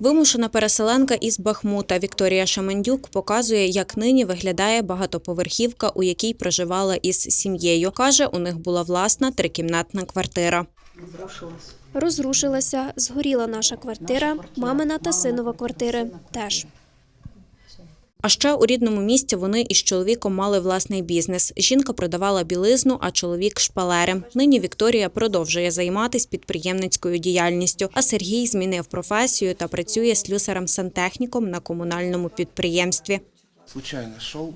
Вимушена переселенка із Бахмута Вікторія Шамендюк показує, як нині виглядає багатоповерхівка, у якій проживала із сім'єю. Каже, у них була власна трикімнатна квартира. Розрушилася, згоріла наша квартира, мамина та синова квартири теж. А ще у рідному місті вони із чоловіком мали власний бізнес. Жінка продавала білизну, а чоловік шпалери. Нині Вікторія продовжує займатися підприємницькою діяльністю. А Сергій змінив професію та працює слюсарем-сантехніком на комунальному підприємстві. Случайно шел.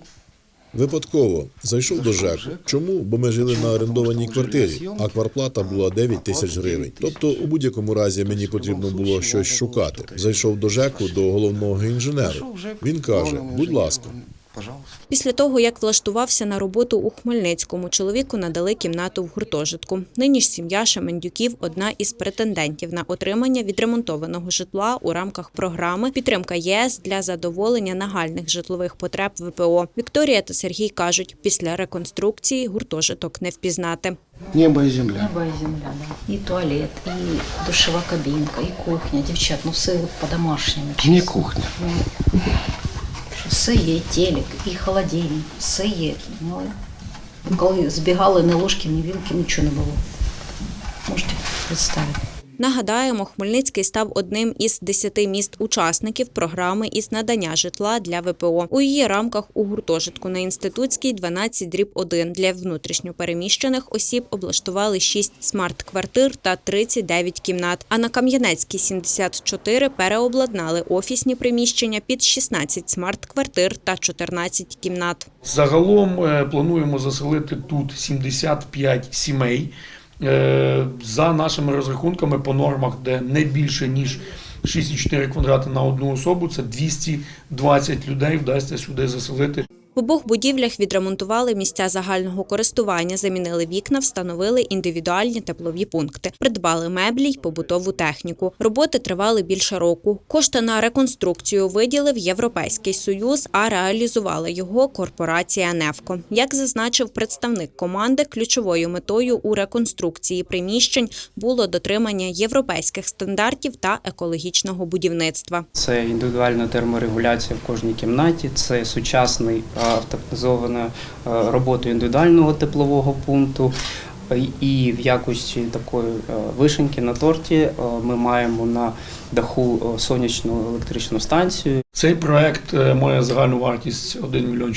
Випадково зайшов до ЖЕКу. Чому? Бо ми жили на орендованій квартирі, а кварплата була 9 тисяч гривень. Тобто, у будь-якому разі мені потрібно було щось шукати. Зайшов до ЖЕКу до головного інженера. Він каже: будь ласка. Пожалуйста. Після того, як влаштувався на роботу у Хмельницькому, чоловіку надали кімнату в гуртожитку. Нині ж сім'я Шемендюків одна із претендентів на отримання відремонтованого житла у рамках програми Підтримка ЄС для задоволення нагальних житлових потреб ВПО. Вікторія та Сергій кажуть, після реконструкції гуртожиток не впізнати. Небо и земля. Небо и земля, да. И туалет, и душевая кабинка, и кухня. Девчат, ну все по-домашнему. Не чисто. кухня. Все є, телек, і холодильник, все є. Ну, коли збігали, на ложки, ні вілки, нічого не було. Можете представити. Нагадаємо, Хмельницький став одним із десяти міст-учасників програми із надання житла для ВПО. У її рамках у гуртожитку на інститутській 12 дріб 1 для внутрішньопереміщених осіб облаштували 6 смарт-квартир та 39 кімнат. А на Кам'янецькій 74 переобладнали офісні приміщення під 16 смарт-квартир та 14 кімнат. Загалом е, плануємо заселити тут 75 сімей. Е, За нашими розрахунками по нормах, де не більше ніж 6,4 квадрати на одну особу, це 220 людей вдасться сюди заселити. Обох будівлях відремонтували місця загального користування, замінили вікна, встановили індивідуальні теплові пункти, придбали меблі й побутову техніку. Роботи тривали більше року. Кошти на реконструкцію виділив Європейський Союз, а реалізувала його корпорація «Невко». Як зазначив представник команди, ключовою метою у реконструкції приміщень було дотримання європейських стандартів та екологічного будівництва. Це індивідуальна терморегуляція в кожній кімнаті, це сучасний а, автоматизована робота індивідуального теплового пункту. І в якості такої а, вишеньки на торті ми маємо на даху сонячну електричну станцію. Цей проект е, має загальну вартість 1 мільйон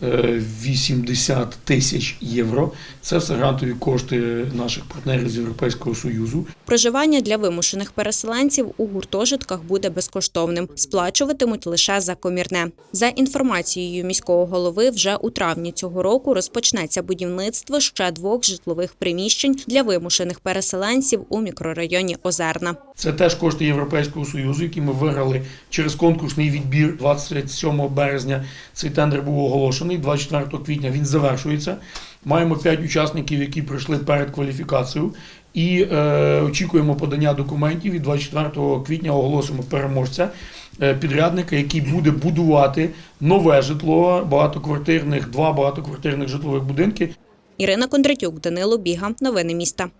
480 тисяч євро. Це все грантові кошти наших партнерів з Європейського Союзу. Проживання для вимушених переселенців у гуртожитках буде безкоштовним. Сплачуватимуть лише за комірне. За інформацією міського голови, вже у травні цього року розпочнеться будівництво ще двох житлових приміщень для вимушених переселенців у мікрорайоні Озерна. Це теж кошти Європейського Союзу, які ми виграли через конкурсний відбір 27 березня. Цей тендер був оголошений. 24 квітня він завершується. Маємо 5 учасників, які пройшли перед кваліфікацією. І е, очікуємо подання документів. І 24 квітня оголосимо переможця е, підрядника, який буде будувати нове житло багатоквартирних, два багатоквартирних житлових будинки Ірина Кондратюк, Данило Біга. Новини міста.